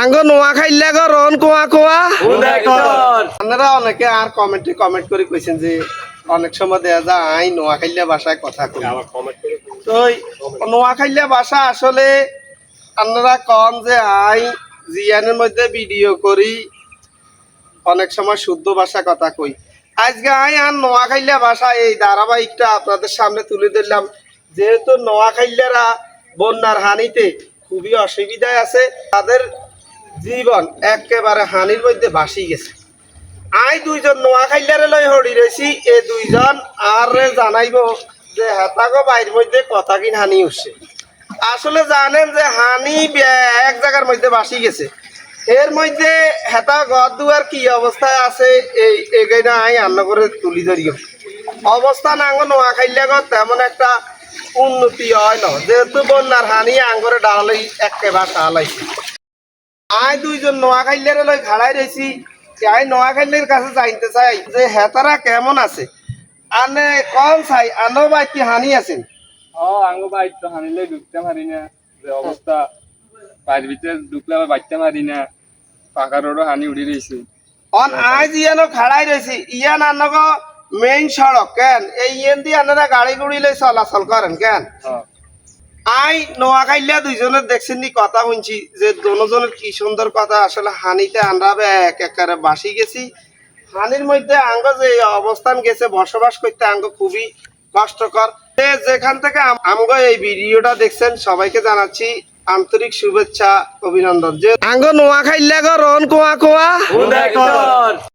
আঙ্গ নোয়া খাইলে গো রন কোয়া কোয়া। আপনারা অনেকে আর কমেন্টে কমেন্ট করে কইছেন যে অনেক সময় দেয়া যায় আই নোয়াখাইলে ভাষায় কথা কই। তো নোয়াখাইলে ভাষা আসলে আপনারা কন যে আই জিয়ানের মধ্যে ভিডিও করি। অনেক সময় শুদ্ধ ভাষা কথা কই। আজকে আই আর নোয়াখাইলা ভাষা এই ধারাবাহিকটা আপনাদের সামনে তুলে ধরলাম। যেহেতু নোয়াখাইলারা বন্যার হানিতে খুবই অসুবিধায় আছে তাদের জীবন একেবারে হানির মধ্যে ভাসি গেছে। আই দুইজন নোয়াখাইলারে লই হড়ি রয়েছি এ দুইজন আর জানাইব যে হেতাগো বাইর মধ্যে কথা কিন হানি উঠছে আসলে জানেন যে হানি এক জায়গার মধ্যে বাসি গেছে। এর মধ্যে হেতা ঘর দুয়ার কি অবস্থায় আছে, এই এগাইনা আই আন্ন করে তুলি ধরিও। অবস্থা নাঙ্গ নোয়াখাইলে তেমন একটা উন্নতি হয় না। যেহেতু বন্যার হানি আঙ্গরে ডালাই একেবারে ডালাইছে আই দুইজন নোয়াখাইলের লই খাড়াই রয়েছি আই নোয়াখাইলের কাছে জানতে চাই যে হেতারা কেমন আছে? আনে কম চাই আনো বা কি হানি আছেন ও আঙ্গ বাইর তো হানিলে ঢুকতে পারি না। যে অবস্থা বাইর ভিতরে ঢুকলে আবার বাইতে পারি না। পাকা রোডও হানি উড়ি রয়েছে অন আজ ইয়ানো খাড়াই রয়েছি ইয়ান আনগ মেইন সড়ক কেন? এই ইয়েন দিয়ে আনারা গাড়ি গুড়ি লই চলাচল করেন কেন? হ্যাঁ আই নোয়াখাইলা দুইজনের দেখছেন নি কথা শুনছি যে দোনোজনের কি সুন্দর কথা, আসলে হানিতে আমরা এক একারে বাসি গেছি। হানির মধ্যে আঙ্গ যে অবস্থান গেছে, বসবাস করতে আঙ্গ খুবই কষ্টকর। যেখান থেকে আম- আমগো এই ভিডিওটা দেখছেন, সবাইকে জানাচ্ছি আন্তরিক শুভেচ্ছা, অভিনন্দন। যে আঙ্গ নোয়াখাইলা গো, রন কোয়া কোয়া।